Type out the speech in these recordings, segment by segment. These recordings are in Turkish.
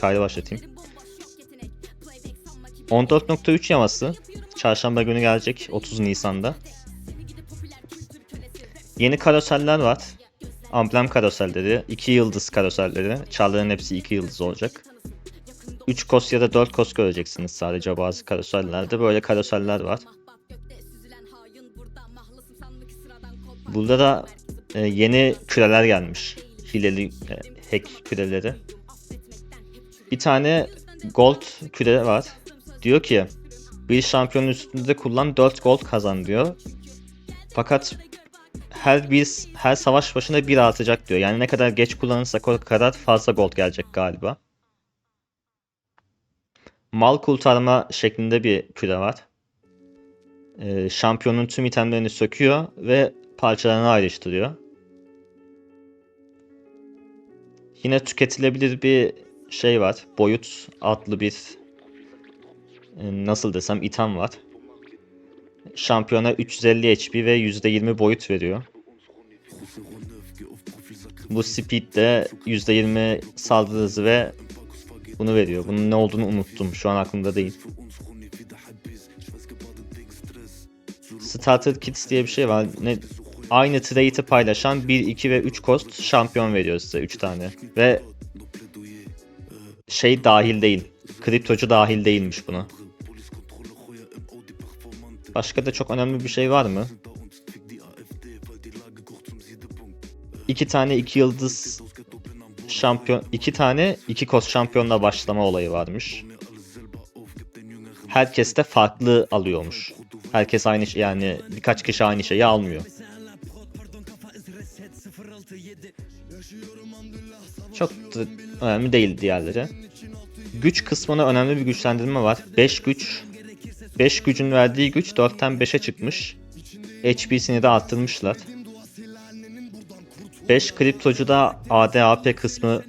Kaydı başlatayım. 14.3 yaması. Çarşamba günü gelecek 30 Nisan'da. Yeni karoseller var. Amblem karoselleri, 2 yıldız karoselleri. Çarların hepsi 2 yıldız olacak. 3 kos ya da 4 kos göreceksiniz sadece bazı karosellerde. Böyle karoseller var. Burada da e, yeni küreler gelmiş. Hileli e, hack küreleri. Bir tane gold küre var. Diyor ki bir şampiyonun üstünde kullan 4 gold kazan diyor. Fakat her bir her savaş başına bir artacak diyor. Yani ne kadar geç kullanırsak o kadar fazla gold gelecek galiba. Mal kurtarma şeklinde bir küre var. Ee, şampiyonun tüm itemlerini söküyor ve parçalarını ayrıştırıyor. Yine tüketilebilir bir şey var. Boyut adlı bir e, nasıl desem item var. Şampiyona 350 HP ve %20 boyut veriyor. Bu speed de %20 saldırı hızı ve bunu veriyor. Bunun ne olduğunu unuttum. Şu an aklımda değil. Starter Kits diye bir şey var. Ne, aynı trade'i paylaşan 1, 2 ve 3 cost şampiyon veriyor size 3 tane. Ve şey dahil değil. Kriptocu dahil değilmiş buna. Başka da çok önemli bir şey var mı? İki tane iki yıldız şampiyon, iki tane iki kos şampiyonla başlama olayı varmış. Herkes de farklı alıyormuş. Herkes aynı şey yani birkaç kişi aynı şeyi almıyor. Çok önemli değil diğerleri. Güç kısmına önemli bir güçlendirme var. 5 güç 5 gücün verdiği güç 4'ten 5'e çıkmış. HP'sini de arttırmışlar. 5 kriptocuda ADAP kısmı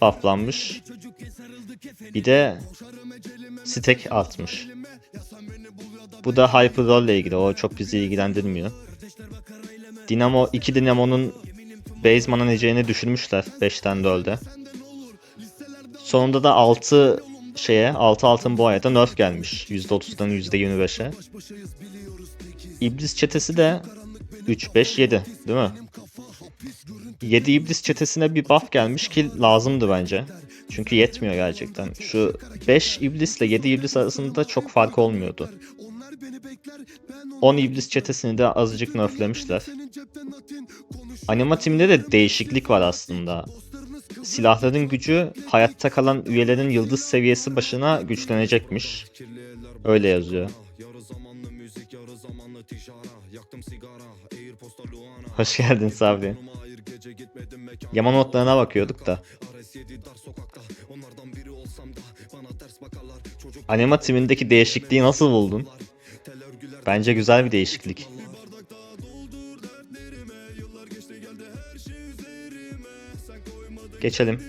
bufflanmış. Bir de stack artmış. Bu da Hyperroll ile ilgili. O çok bizi ilgilendirmiyor. Dinamo 2 Dinamo'nun base mana düşürmüşler 5'ten 4'e. Sonunda da 6 şeye 6 altın boğaya da nerf gelmiş. %30'dan %25'e. İblis çetesi de 3 5 7 değil mi? 7 iblis çetesine bir buff gelmiş ki lazımdı bence. Çünkü yetmiyor gerçekten. Şu 5 iblisle 7 iblis arasında çok fark olmuyordu. 10 iblis çetesini de azıcık nerflemişler. Anima timinde de değişiklik var aslında. Silahların gücü hayatta kalan üyelerin yıldız seviyesi başına güçlenecekmiş. Öyle yazıyor. Hoş geldin Sabri. Yama notlarına bakıyorduk da. Anima timindeki değişikliği nasıl buldun? Bence güzel bir değişiklik. Geçelim.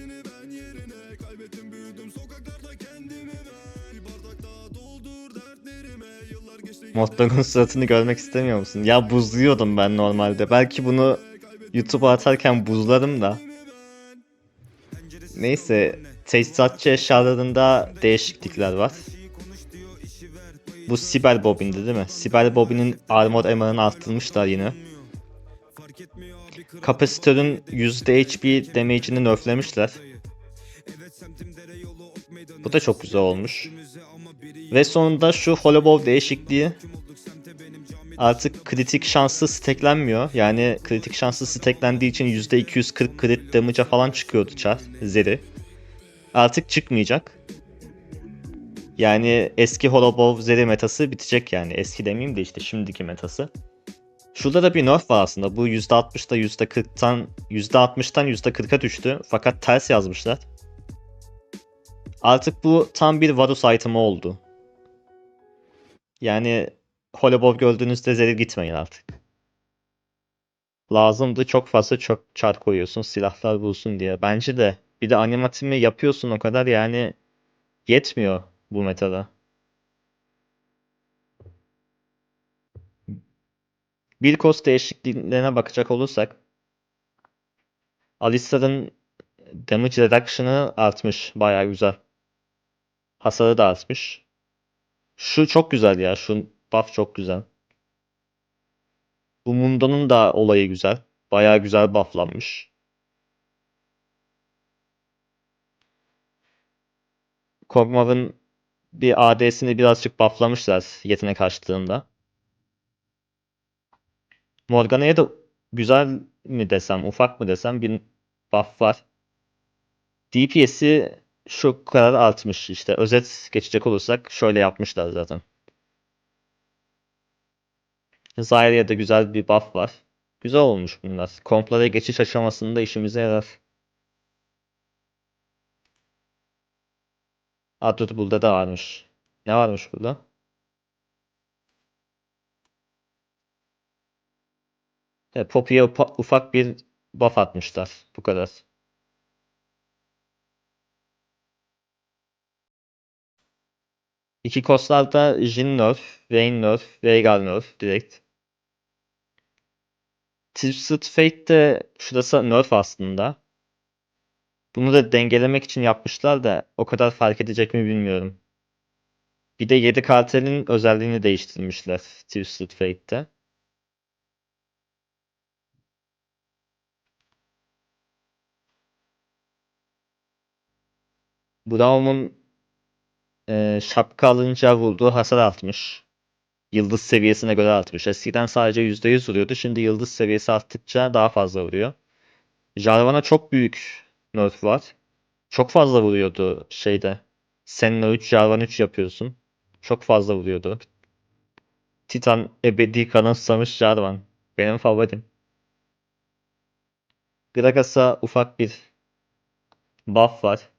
Modların suratını görmek istemiyor musun? Ya buzluyordum ben normalde. Belki bunu YouTube'a atarken buzlarım da. Neyse. Tesisatçı eşyalarında değişiklikler var. Bu Sibel Bobin'di değil mi? Sibel Bobin'in armor emarını arttırmışlar yine. Kapasitörün %HP damage'ini nerflemişler. Bu da çok güzel olmuş. Ve sonunda şu Hollow değişikliği artık kritik şansı steklenmiyor. Yani kritik şansı steklendiği için %240 crit damage'a falan çıkıyordu çar, Zeri. Artık çıkmayacak. Yani eski Hollow Zeri metası bitecek yani. Eski demeyeyim de işte şimdiki metası. Şurada da bir nerf var aslında. Bu %60'da %40'tan %60'tan %40'a düştü. Fakat ters yazmışlar. Artık bu tam bir Varus item'ı oldu. Yani Holobov gördüğünüzde zeri gitmeyin artık. Lazımdı çok fazla çok çar koyuyorsun silahlar bulsun diye. Bence de bir de animatimi yapıyorsun o kadar yani yetmiyor bu metada. Bir kos değişikliğine bakacak olursak Alistar'ın damage reduction'ı artmış. Bayağı güzel. Hasarı da artmış. Şu çok güzel ya. Şu buff çok güzel. Bu Mundo'nun da olayı güzel. Bayağı güzel bufflanmış. Kog'Maw'ın bir AD'sini birazcık bufflamışlar yetenek açtığında. Morgana'ya da güzel mi desem, ufak mı desem bir buff var. DPS'i şu kadar artmış işte. Özet geçecek olursak şöyle yapmışlar zaten. Zyra'ya da güzel bir buff var. Güzel olmuş bunlar. Komplara geçiş aşamasında işimize yarar. Burada da varmış. Ne varmış burada? Evet, ufak bir buff atmışlar. Bu kadar. İki kostlarda Jhin nerf, Vayne nerf, Veigar nerf direkt. Twisted Fate de şurası nerf aslında. Bunu da dengelemek için yapmışlar da o kadar fark edecek mi bilmiyorum. Bir de 7 kartelin özelliğini değiştirmişler Twisted Fate'te. Braum'un e, şapka alınca vurduğu hasar artmış. Yıldız seviyesine göre artmış. Eskiden sadece %100 vuruyordu. Şimdi yıldız seviyesi arttıkça daha fazla vuruyor. Jarvan'a çok büyük nerf var. Çok fazla vuruyordu şeyde. Senna 3, Jarvan 3 yapıyorsun. Çok fazla vuruyordu. Titan ebedi kanıtsamış Jarvan. Benim favorim. Gragas'a ufak bir buff var.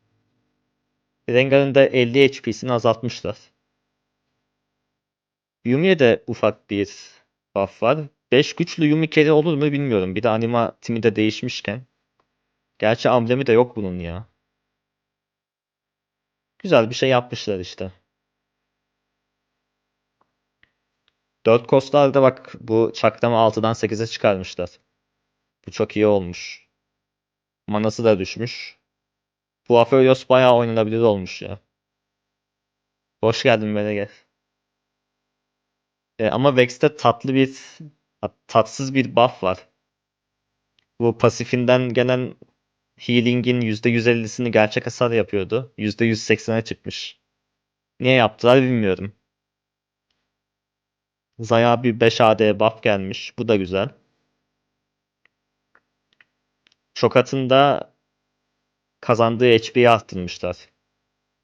Rengar'ın da 50 HP'sini azaltmışlar. Yumi'ye de ufak bir buff var. 5 güçlü Yumi carry olur mu bilmiyorum. Bir de anima timi de değişmişken. Gerçi amblemi de yok bunun ya. Güzel bir şey yapmışlar işte. 4 kostlarda bak bu çaklama 6'dan 8'e çıkarmışlar. Bu çok iyi olmuş. Manası da düşmüş. Bu Aphelios bayağı oynanabilir olmuş ya. Hoş geldin Melege. E, ama Vex'te tatlı bir tatsız bir buff var. Bu pasifinden gelen healing'in %150'sini gerçek hasar yapıyordu. %180'e çıkmış. Niye yaptılar bilmiyorum. Zaya bir 5 AD buff gelmiş. Bu da güzel. Şokat'ın da kazandığı HP'yi arttırmışlar.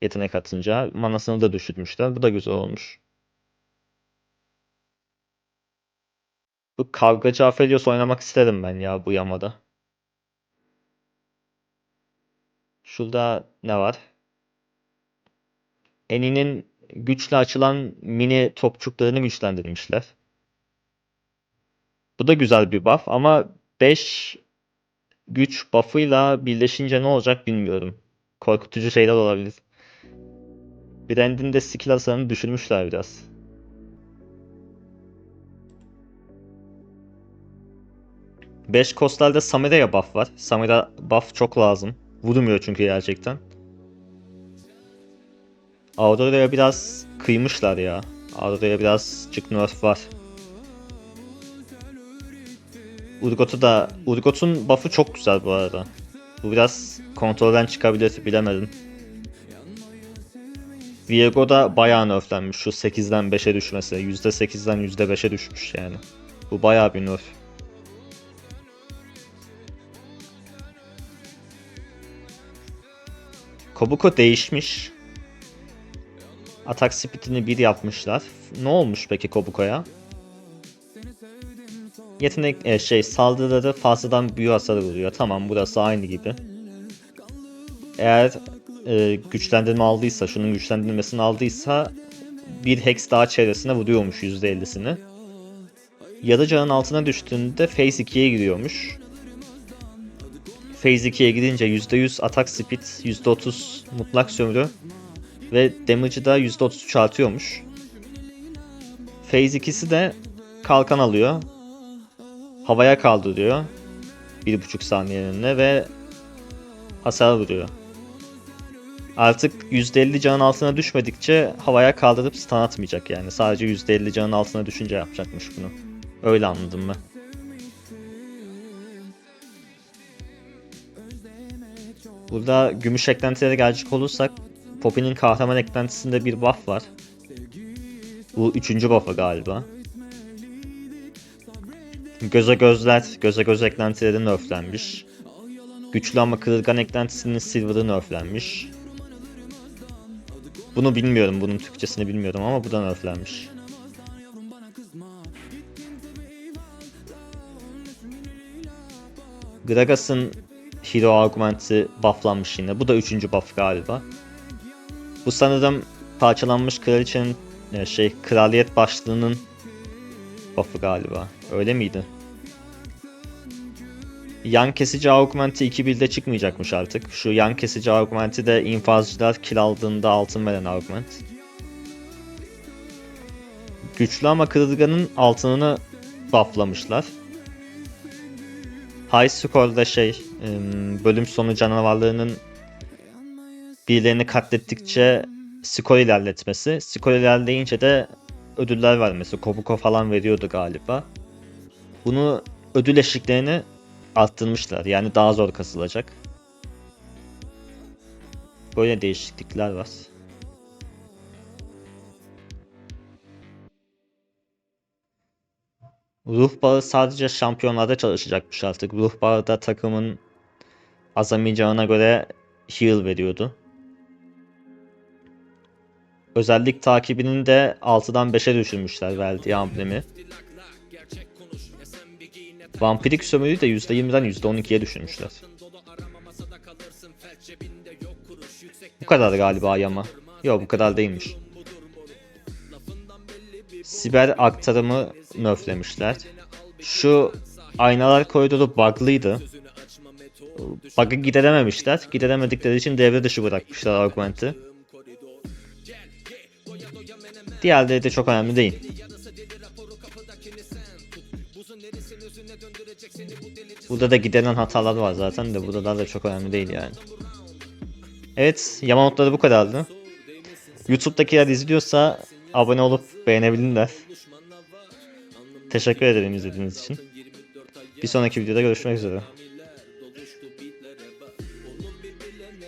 Yetenek atınca. Manasını da düşürmüşler. Bu da güzel olmuş. Bu kavgacı Aphelios oynamak isterim ben ya bu yamada. Şurada ne var? Eni'nin güçle açılan mini topçuklarını güçlendirmişler. Bu da güzel bir buff ama 5 güç buff'ıyla birleşince ne olacak bilmiyorum. Korkutucu şeyler olabilir. Brand'in de skill hasarını düşürmüşler biraz. Beş kostlarda Samira'ya buff var. Samira buff çok lazım. Vurmuyor çünkü gerçekten. Aurora'ya biraz kıymışlar ya. Aurora'ya biraz çık nerf var. Urgot'u da... Urgot'un buff'ı çok güzel bu arada. Bu biraz kontrolden çıkabilir bilemedim. Viego da bayağı nerflenmiş. Şu 8'den 5'e düşmesi. %8'den %5'e düşmüş yani. Bu bayağı bir nerf. Kobuko değişmiş. Atak speed'ini 1 yapmışlar. Ne olmuş peki Kobuko'ya? Yetenek e, şey saldırıları fazladan büyü hasarı vuruyor. Tamam burası aynı gibi. Eğer e, güçlendirme aldıysa, şunun güçlendirmesini aldıysa bir hex daha çevresine vuruyormuş %50'sini. Yarı canın altına düştüğünde phase 2'ye giriyormuş. Phase 2'ye gidince %100 atak speed, %30 mutlak sömürü ve damage'ı da %33 artıyormuş. Phase 2'si de kalkan alıyor. Havaya kaldırıyor. 1.5 saniyeninle ve hasar vuruyor. Artık %50 canın altına düşmedikçe havaya kaldırıp stun atmayacak yani. Sadece %50 canın altına düşünce yapacakmış bunu. Öyle anladım ben. Burada gümüş eklentilere gelecek olursak Poppy'nin kahraman eklentisinde bir buff var. Bu üçüncü buff'ı galiba. Göze gözler, göze göz eklentileri nerflenmiş. Güçlü ama kırılgan eklentisinin silver'ı nerflenmiş. Bunu bilmiyorum, bunun Türkçesini bilmiyorum ama bu da nerflenmiş. Gragas'ın Hero Augment'i bufflanmış yine. Bu da üçüncü buff galiba. Bu sanırım parçalanmış kraliçenin e, şey kraliyet başlığının buff'ı galiba. Öyle miydi? Yan kesici augmenti 2 build'e çıkmayacakmış artık. Şu yan kesici augmenti de infazcılar kill aldığında altın veren augment. Güçlü ama kırılganın altınını bufflamışlar. High score'da şey bölüm sonu canavarlarının birilerini katlettikçe skor ilerletmesi. Skor ilerleyince de ödüller vermesi. Kobuko falan veriyordu galiba. Bunu ödül eşiklerini arttırmışlar. Yani daha zor kasılacak. Böyle değişiklikler var. Ruh bağı sadece şampiyonlarda çalışacakmış artık. Ruh bağı da takımın azamayacağına göre heal veriyordu. Özellik takibinin de 6'dan 5'e düşürmüşler verdiği amblemi. Vampirik sömürüyü de %20'den %12'ye düşürmüşler. Bu kadar galiba yama. Yok bu kadar değilmiş. Siber aktarımı nerflemişler. Şu aynalar koridoru bug'lıydı. Bug'ı giderememişler. Gideremedikleri için devre dışı bırakmışlar augment'i. Diğerleri de çok önemli değil. Burada da gideren hatalar var zaten de burada da çok önemli değil yani. Evet, yama notları bu kadardı. YouTube'dakiler izliyorsa abone olup beğenebilirler. Teşekkür ederim izlediğiniz için. Bir sonraki videoda görüşmek üzere.